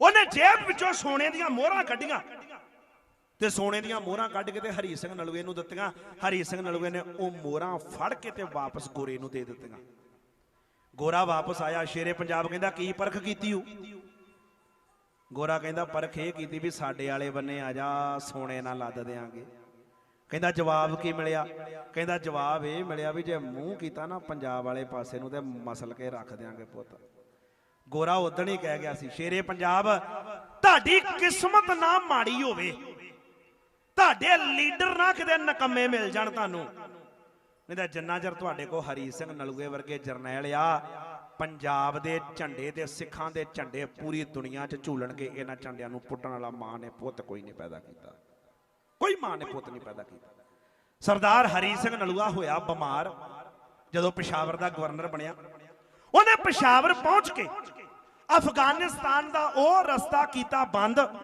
ਉਹਨੇ ਜੇਬ ਵਿੱਚੋਂ ਸੋਨੇ ਦੀਆਂ ਮੋਹਰਾਂ ਕੱਢੀਆਂ। ਤੇ ਸੋਨੇ ਦੀਆਂ ਮੋਹਰਾਂ ਕੱਢ ਕੇ ਤੇ ਹਰੀ ਸਿੰਘ ਨਲੂਏ ਨੂੰ ਦਿੱਤੀਆਂ। ਹਰੀ ਸਿੰਘ ਨਲੂਏ ਨੇ ਉਹ ਮੋਹਰਾਂ ਫੜ ਕੇ ਤੇ ਵਾਪਸ ਗੋਰੇ ਨੂੰ ਦੇ ਦਿੱਤੀਆਂ। ਗੋਰਾ ਵਾਪਸ ਆਇਆ। ਸ਼ੇਰੇ ਪੰਜਾਬ ਕਹਿੰਦਾ, ਕੀ ਪਰਖ ਕੀਤੀ ਉਹ ਗੋਰਾ ਕਹਿੰਦਾ, ਪਰਖ ਇਹ ਕੀਤੀ ਵੀ ਸਾਡੇ ਵਾਲੇ ਬੰਨੇ ਆ ਜਾ, ਸੋਨੇ ਨਾਲ ਲੱਦ ਦੇਾਂਗੇ ਕਹਿੰਦਾ, ਜਵਾਬ ਕੀ ਮਿਲਿਆ? ਕਹਿੰਦਾ, ਜਵਾਬ ਇਹ ਮਿਲਿਆ ਵੀ ਜੇ ਮੂੰਹ ਕੀਤਾ ਨਾ, ਪੰਜਾਬ ਵਾਲੇ ਪਾਸੇ ਨੂੰ ਤੇ ਮਸਲ ਕੇ ਰੱਖ ਦਿਆਂਗੇ ਪੁੱਤ। ਗੋਰਾ ਉਦਣ ਹੀ ਕਹਿ ਗਿਆ ਸੀ, ਸ਼ੇਰੇ ਪੰਜਾਬ, ਤੁਹਾਡੀ ਕਿਸਮਤ ਨਾ ਮਾੜੀ ਹੋਵੇ। ਤੁਹਾਡੇ ਲੀਡਰ ਨਾ ਕਿਤੇ ਨਕੰਮੇ ਮਿਲ ਜਾਣ ਤੁਹਾਨੂੰ। ਨਹੀਂ ਤਾਂ ਜਿੰਨਾ ਚਿਰ ਤੁਹਾਡੇ ਕੋਲ ਹਰੀ ਸਿੰਘ ਨਲੂਏ ਵਰਗੇ ਜਰਨੈਲ ਆ, ਪੰਜਾਬ ਦੇ ਝੰਡੇ ਤੇ ਸਿੱਖਾਂ ਦੇ ਝੰਡੇ ਪੂਰੀ ਦੁਨੀਆ 'ਚ ਝੂਲਣਗੇ, ਇਹਨਾਂ ਝੰਡਿਆਂ ਨੂੰ ਪੁੱਟਣ ਵਾਲਾ ਮਾਂ ਨੇ ਪੁੱਤ ਕੋਈ ਨਹੀਂ ਪੈਦਾ ਕੀਤਾ। ਕੋਈ ਮਾਂ ਨੇ ਪੁੱਤ ਨਹੀਂ ਪੈਦਾ ਕੀਤਾ। ਸਰਦਾਰ ਹਰੀ ਸਿੰਘ ਨਲੂਆ ਹੋਇਆ ਬਿਮਾਰ, ਜਦੋਂ ਪਿਸ਼ਾਵਰ ਦਾ ਗਵਰਨਰ ਬਣਿਆ, ਉਹਨੇ ਪਿਸ਼ਾਵਰ ਪਹੁੰਚ ਕੇ ਅਫਗਾਨਿਸਤਾਨ ਦਾ ਉਹ ਰਸਤਾ ਕੀਤਾ ਬੰਦ।